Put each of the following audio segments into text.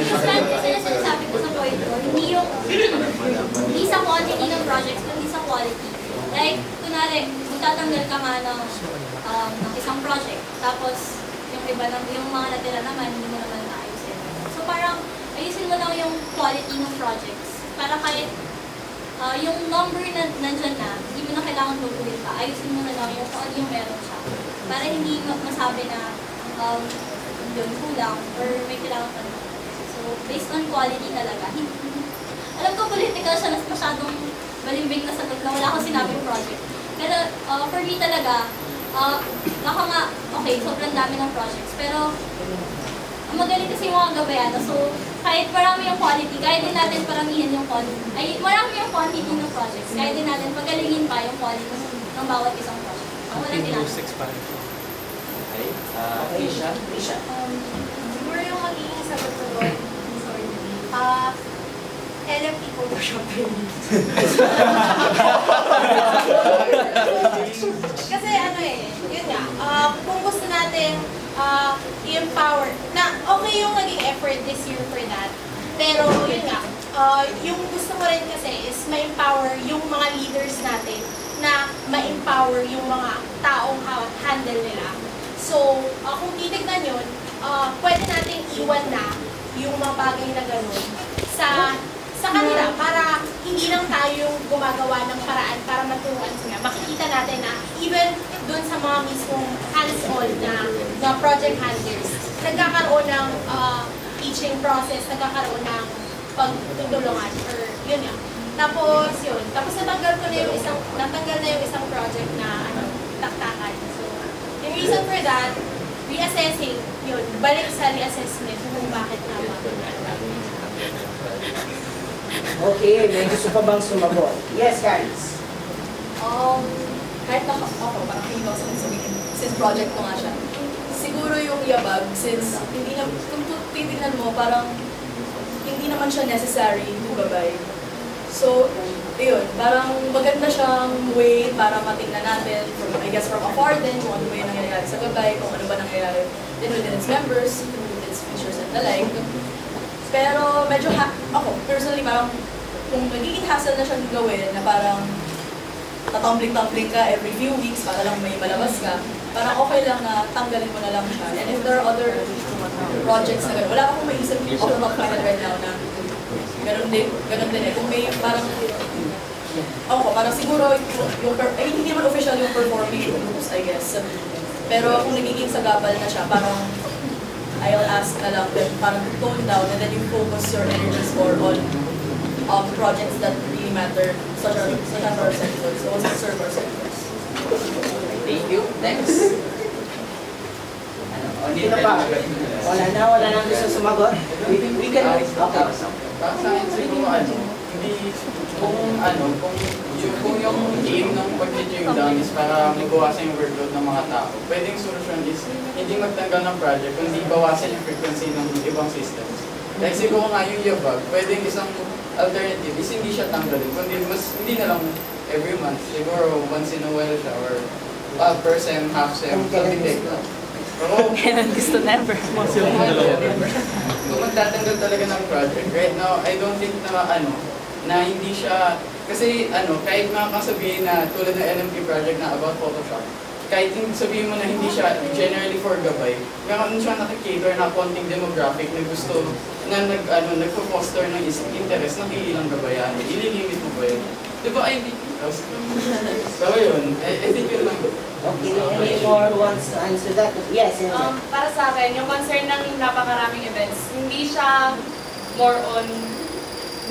Consistent kasi na sinasabi ko sa point ko, hindi yung, hindi sa quantity ng projects, kundi sa quality. Like, kunwari, magtatanggal ka nga ng, um, ng isang project, tapos yung iba ng, yung mga natira naman, hindi naman naayusin. So parang, ayusin mo lang yung quality ng projects. Para kahit ah, yung number na nandyan na, hindi na kailangan lukuhin pa. Ayusin mo na lang yung kung ano yung meron siya. Para hindi ma- masabi na um, yun, kulang or may kailangan pa naman. So, based on quality talaga. Alam ko political siya, mas masyadong balimbing na sagot na wala akong sinabing project. Pero ah, for me talaga, uh, baka nga, okay, sobrang dami ng projects. Pero ang magaling kasi yung mga gabayano. So, kahit marami yung quality, kaya din natin paramihin yung quality. Ay, marami yung quantity ng projects. Kaya din natin pagalingin pa yung quality ng, ng bawat isang project. Ang walang ginagawa. Okay. Ah, Keisha? Isha. Um, siguro yung magiging sagot ko doon, sorry, ah, LFP Photoshop training. Kasi ano eh, yun nga, ah, kung gusto natin ah, i-empower, na okay yung naging effort this year for that, pero yun nga, ah, yung gusto ko rin kasi is ma-empower yung mga leaders natin na ma-empower yung mga taong ha- handle nila. So, uh, kung titignan yun, uh, pwede nating iwan na yung mga bagay na gano'n sa sa kanila para hindi lang tayo gumagawa ng paraan para maturuan sila. Makikita natin na even dun sa mga mismong hands-on na, na project handlers, nagkakaroon ng uh, teaching process, nagkakaroon ng pagtutulungan or yun nga. Tapos yun, tapos natanggal ko na yung isang, natanggal na yung isang project na ano, taktakan. So, yung reason for that, reassessing, yun, balik sa reassessment kung bakit tama. Okay, may gusto pa bang sumagot? Yes, guys. Um, kahit na ako, parang feeling ko sa sabihin, since project ko nga siya. Siguro yung yabag, since hindi na, kung titignan mo, parang hindi naman siya necessary to gabay. So, yun, parang maganda siyang way para matingnan natin, from, I guess from afar din, kung ano ba yung nangyayari sa gabay, kung ano ba nangyayari din within its members, within its features and the like. Pero medyo, ha- ako, personally, parang kung magiging hassle na siyang gawin, na parang tatumbling-tumbling ka every few weeks para lang may malabas ka, parang okay lang na tanggalin mo na lang siya. And if there are other projects na gano'n, wala akong maisip off the top of my right now na gano'n din, gano'n din eh. Kung may parang, ako, parang siguro yung, yung per, eh, hindi naman official yung performing groups, I guess. Pero kung nagiging sagabal na siya, parang I'll ask na lang then parang tone down and then you focus your energies more on um, projects that really matter, such as, such as our sectors, ones that serve our sectors. Thank you. Next. Ano? O, Sino pa? Wala na, wala na gusto sumagot? We, we can, okay. Para sa akin siguro ano, hindi, kung ano, kung yung, kung yung aim ng pag-gym down is para mabawasan yung workload ng mga tao, pwedeng solusyon is hindi magtanggal ng project, kundi bawasan yung frequency ng ibang systems. Like siguro nga yung yabag, pwedeng isang alternative is hindi siya tanggalin, kundi mas hindi na lang every month, siguro once in a while siya, or uh, per sem, half sem, something like that. Kailan gusto never. kung magtatanggal talaga ng project, right now, I don't think na ano, na hindi siya, kasi ano, kahit makakasabihin na tulad ng LMP project na about Photoshop, kahit sabihin mo na hindi siya generally for gabay, meron siya nakikater na konting demographic na gusto na nag, ano, nagpo-foster ng interest ng ilang gabayan. Ililimit mo ba yun? Di ba, I so yun, I, I think yun lang. Okay, any more wants to answer that? Yes, yes. Um, para sa akin, yung concern ng napakaraming events, hindi siya more on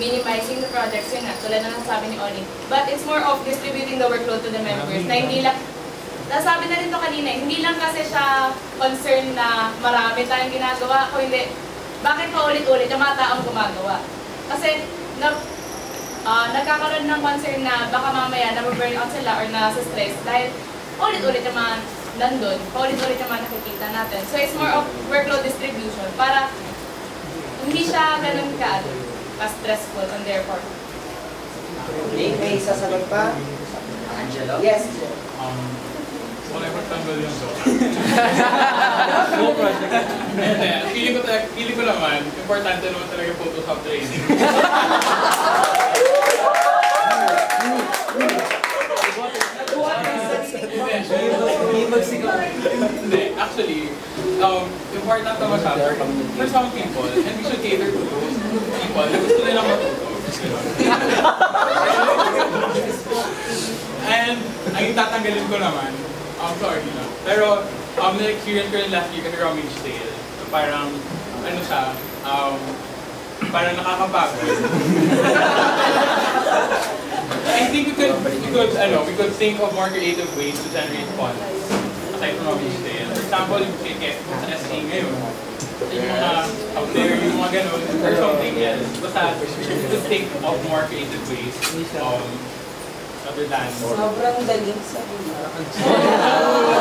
minimizing the projects, yun nga, tulad na nasabi ni Oli. But it's more of distributing the workload to the members, na hindi lang, nasabi na rin to kanina, hindi lang kasi siya concern na marami tayong ginagawa, kung hindi, bakit pa ulit-ulit yung mga taong gumagawa? Kasi, na, ah, nagkakaroon ng concern na baka mamaya na-burn out sila or na-stress dahil ulit-ulit yung mga nandun, paulit-ulit yung mga nakikita natin. So it's more of workload distribution para hindi siya ganun ka, ka-stressful on their part. Okay, may sasagot pa? Angelo? Yes. Um, wala yung tanggal yung so. No project. Hindi, feeling ko, talaga- feeling ko naman, importante naman talaga yung Photoshop training. Hindi, actually, um, important sa atin, for some people, and we should cater to those people na gusto nilang matuto. and, ang itatanggalin ko naman, I'm sorry na, pero, um, na-experience ko yung last year kasi rummage sale. So, parang, ano siya, um, parang nakakapagod. I think we could, we could, ano, we could think of more creative ways to generate funds aside from rummage sale. For example, yung ticket sa SA ngayon, yung mga out there, yung mga ganun, or something else. Basta, we could think of more creative ways, um, other than Sobrang daling sa